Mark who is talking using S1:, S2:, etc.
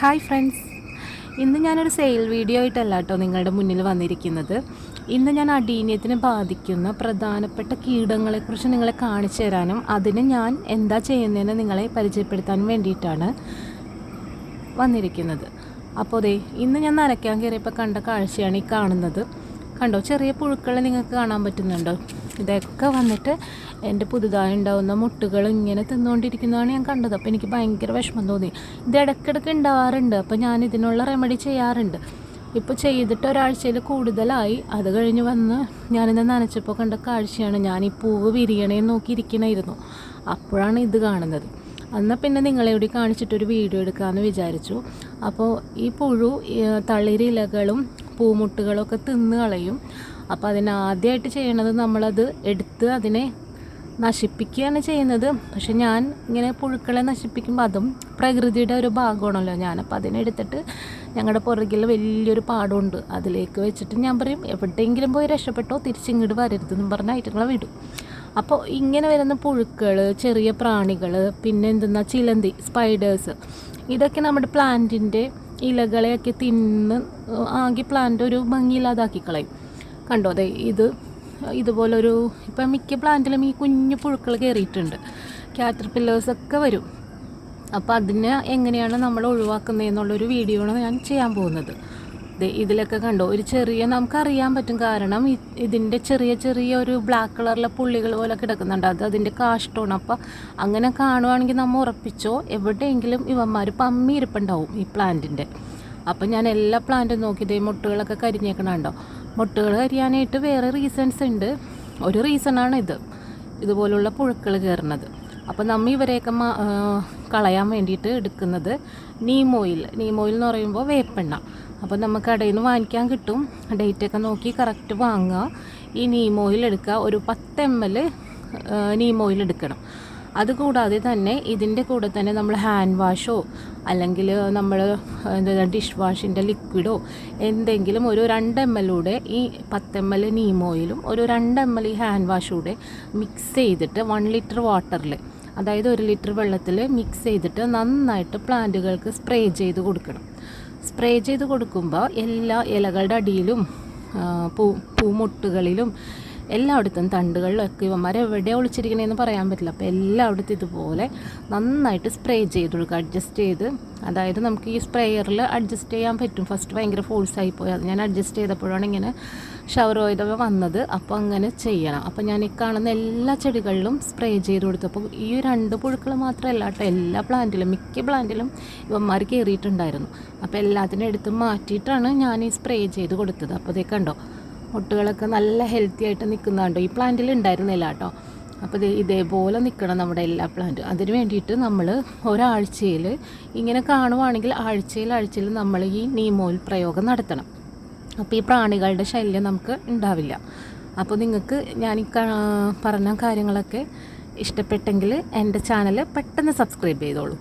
S1: Hi friends. ഇന്ന് ഞാനൊരു sale video ആയിട്ടല്ല കേട്ടോ നിങ്ങളുടെ മുന്നിൽ വന്നിരിക്കുന്നത്. ഇന്ന് ഞാൻ അടീന്യത്തിന് ബാധിക്കുന്ന പ്രധാനപ്പെട്ട കീടങ്ങളെക്കുറിച്ച് നിങ്ങളെ കാണിച്ചു തരാനും അതിന് ഞാൻ എന്താ ചെയ്യുന്നതെന്ന് നിങ്ങളെ പരിചയപ്പെടുത്താനും വേണ്ടിയിട്ടാണ് വന്നിരിക്കുന്നത്. അപ്പോൾ അതെ ഇന്ന് ഞാൻ നനയ്ക്കാൻ കയറിയപ്പോൾ കണ്ട കാഴ്ചയാണ് ഈ കാണുന്നത്. കണ്ടോ ചെറിയ പുഴുക്കളെ നിങ്ങൾക്ക് കാണാൻ പറ്റുന്നുണ്ടോ? ഇതൊക്കെ വന്നിട്ട് എന്റെ പുതുതായി ഉണ്ടാവുന്ന മുട്ടുകൾ ഇങ്ങനെ തിന്നുകൊണ്ടിരിക്കുന്നതാണ് ഞാൻ കണ്ടത്. അപ്പോൾ എനിക്ക് ഭയങ്കര വിഷമം തോന്നി. ഇത് ഇടയ്ക്കിടയ്ക്ക് ഉണ്ടാവാറുണ്ട് അപ്പോൾ ഞാൻ ഇതിനുള്ള റെമഡി ചെയ്യാറുണ്ട്. ഇപ്പോൾ ചെയ്തിട്ട് ഒരാഴ്ചയിൽ കൂടുതലായി. അത് കഴിഞ്ഞ് വന്ന് ഞാനിന്ന് നനച്ചപ്പോൾ കണ്ട കാഴ്ചയാണ്. ഞാൻ ഈ പൂവ് വിരിയണേന്ന് നോക്കിയിരിക്കണമായിരുന്നു അപ്പോഴാണ് ഇത് കാണുന്നത്. എന്നാൽ പിന്നെ നിങ്ങളെ കൂടി കാണിച്ചിട്ടൊരു വീഡിയോ എടുക്കാമെന്ന് വിചാരിച്ചു. അപ്പോൾ ഈ പുഴു തളിരിലകളും പൂമുട്ടുകളൊക്കെ തിന്ന് കളയും. അപ്പോൾ അതിനാദ്യമായിട്ട് ചെയ്യണത് നമ്മളത് എടുത്ത് അതിനെ നശിപ്പിക്കുകയാണ് ചെയ്യുന്നത്. പക്ഷെ ഞാൻ ഇങ്ങനെ പുഴുക്കളെ നശിപ്പിക്കുമ്പോൾ അതും പ്രകൃതിയുടെ ഒരു ഭാഗമാണല്ലോ ഞാൻ. ഞാനപ്പോൾ അതിനെടുത്തിട്ട് ഞങ്ങളുടെ പുറകിൽ വലിയൊരു പാടമുണ്ട്. അതിലേക്ക് വെച്ചിട്ട് ഞാൻ പറയും എവിടെയെങ്കിലും പോയി രക്ഷപ്പെട്ടോ തിരിച്ചിങ്ങോട്ട് വരരുതെന്നും പറഞ്ഞ ഐറ്റങ്ങളെ വിടും. അപ്പോൾ ഇങ്ങനെ വരുന്ന പുഴുക്കൾ ചെറിയ പ്രാണികൾ പിന്നെ എന്തെന്നാ ചിലന്തി സ്പൈഡേഴ്സ് ഇതൊക്കെ നമ്മുടെ പ്ലാന്റിന്റെ ഇലകളെയൊക്കെ തിന്ന് ആകെ പ്ലാന്റ് ഒരു ഭംഗിയില്ലാതാക്കി കളയും. കണ്ടോ. അതെ ഇത് ഇതുപോലൊരു ഇപ്പം മിക്ക പ്ലാന്റിലും ഈ കുഞ്ഞു പുഴുക്കൾ കയറിയിട്ടുണ്ട് ക്യാറ്റർ പില്ലേഴ്സൊക്കെ വരും. അപ്പോൾ അതിനെ എങ്ങനെയാണ് നമ്മൾ ഒഴിവാക്കുന്നതെന്നുള്ളൊരു വീഡിയോ ആണ് ഞാൻ ചെയ്യാൻ പോകുന്നത്. ഇതിലൊക്കെ കണ്ടോ. ഒരു ചെറിയ നമുക്കറിയാൻ പറ്റും കാരണം ഇതിന്റെ ചെറിയ ചെറിയ ഒരു ബ്ലാക്ക് കളറിലെ പുള്ളികൾ പോലെ കിടക്കുന്നുണ്ട്. അത് അതിന്റെ കാഷ്ടമാണ് അപ്പോൾ അങ്ങനെ കാണുവാണെങ്കിൽ നമ്മൾ ഉറപ്പിച്ചോ? എവിടെയെങ്കിലും ഇവന്മാർ പമ്മി ഇരിപ്പുണ്ടാവും ഈ പ്ലാന്റിന്റെ അപ്പം ഞാൻ എല്ലാ പ്ലാന്റും നോക്കി ഇതേ മുട്ടുകളൊക്കെ കരിഞ്ഞേക്കണുണ്ടോ? മുട്ടുകൾ കരിയാനായിട്ട് വേറെ റീസൺസ് ഉണ്ട്. ഒരു റീസണാണ് ഇത്. ഇതുപോലുള്ള പുഴുക്കൾ കയറുന്നത്. അപ്പോൾ നമ്മൾ ഇവരെയൊക്കെ കളയാൻ വേണ്ടിയിട്ട് എടുക്കുന്നത് നീം ഓയിൽ നീം ഓയിൽ എന്ന് പറയുമ്പോൾ വേപ്പെണ്ണ. അപ്പോൾ നമുക്ക് കടയിൽ നിന്ന് വാങ്ങിക്കാൻ കിട്ടും. ഡേറ്റൊക്കെ നോക്കി കറക്റ്റ് വാങ്ങുക. ഈ നീം ഓയിൽ എടുക്കുക. ഒരു പത്ത് എം എൽ ഓയിൽ എടുക്കണം. അതുകൂടാതെ തന്നെ ഇതിന്റെ കൂടെ തന്നെ നമ്മൾ ഹാൻഡ് വാഷോ അല്ലെങ്കിൽ നമ്മൾ എന്താ ഡിഷ് വാഷിന്റെ ലിക്വിഡോ എന്തെങ്കിലും ഒരു രണ്ട് എം എല്ലൂടെ ഈ പത്ത് എം എൽ നീം ഓയിലും ഒരു രണ്ട് എം എൽ ഈ ഹാൻഡ് വാഷൂടെ മിക്സ് ചെയ്തിട്ട് വൺ ലിറ്റർ വാട്ടറിൽ അതായത് ഒരു ലിറ്റർ വെള്ളത്തിൽ മിക്സ് ചെയ്തിട്ട് നന്നായിട്ട് പ്ലാന്റുകൾക്ക് സ്പ്രേ ചെയ്ത് കൊടുക്കണം. സ്പ്രേ ചെയ്ത് കൊടുക്കുമ്പോൾ എല്ലാ ഇലകളുടെ അടിയിലും പൂ പൂമുട്ടുകളിലും എല്ലായിടത്തും തണ്ടുകളിലൊക്കെ ഇവന്മാർ എവിടെ ഒളിച്ചിരിക്കണേന്ന് പറയാൻ പറ്റില്ല. അപ്പോൾ എല്ലായിടത്തും ഇതുപോലെ നന്നായിട്ട് സ്പ്രേ ചെയ്ത് കൊടുക്കുക. അഡ്ജസ്റ്റ് ചെയ്ത് അതായത് നമുക്ക് ഈ സ്പ്രേയറിൽ അഡ്ജസ്റ്റ് ചെയ്യാൻ പറ്റും. ഫസ്റ്റ് ഭയങ്കര ഫോഴ്സായി പോയി. അത് ഞാൻ അഡ്ജസ്റ്റ് ചെയ്തപ്പോഴാണ് ഇങ്ങനെ ഷവർ ഓയിലൊക്കെ വന്നത്. അപ്പോൾ അങ്ങനെ ചെയ്യണം. അപ്പോൾ ഞാൻ ഈ കാണുന്ന എല്ലാ ചെടികളിലും സ്പ്രേ ചെയ്ത് കൊടുത്തപ്പോൾ ഈ രണ്ട് പുഴുക്കൾ മാത്രമല്ല കേട്ടോ എല്ലാ പ്ലാന്റിലും മിക്ക പ്ലാന്റിലും ഇവന്മാർ കയറിയിട്ടുണ്ടായിരുന്നു അപ്പോൾ എല്ലാത്തിനും എടുത്ത് മാറ്റിയിട്ടാണ് ഞാൻ ഈ സ്പ്രേ ചെയ്ത് കൊടുത്തത്. അപ്പോൾ ഇതേ കണ്ടോ? മുട്ടുകളൊക്കെ നല്ല ഹെൽത്തി ആയിട്ട് നിൽക്കുന്നുണ്ടോ ഈ പ്ലാന്റിൽ ഉണ്ടായിരുന്നില്ല കേട്ടോ. അപ്പോൾ ഇതേപോലെ നിൽക്കണം നമ്മുടെ എല്ലാ പ്ലാന്റും അതിന് വേണ്ടിയിട്ട് നമ്മൾ ഒരാഴ്ചയിൽ ഇങ്ങനെ കാണുവാണെങ്കിൽ ആഴ്ചയിൽ ആഴ്ചയിൽ നമ്മൾ ഈ നീമോയിൽ പ്രയോഗം നടത്തണം. അപ്പോൾ ഈ പ്രാണികളുടെ ശല്യം നമുക്ക് ഉണ്ടാവില്ല അപ്പോൾ നിങ്ങൾക്ക് ഞാൻ ഈ പറഞ്ഞ കാര്യങ്ങളൊക്കെ ഇഷ്ടപ്പെട്ടെങ്കിൽ എന്റെ ചാനൽ പെട്ടെന്ന് സബ്സ്ക്രൈബ് ചെയ്തോളൂ.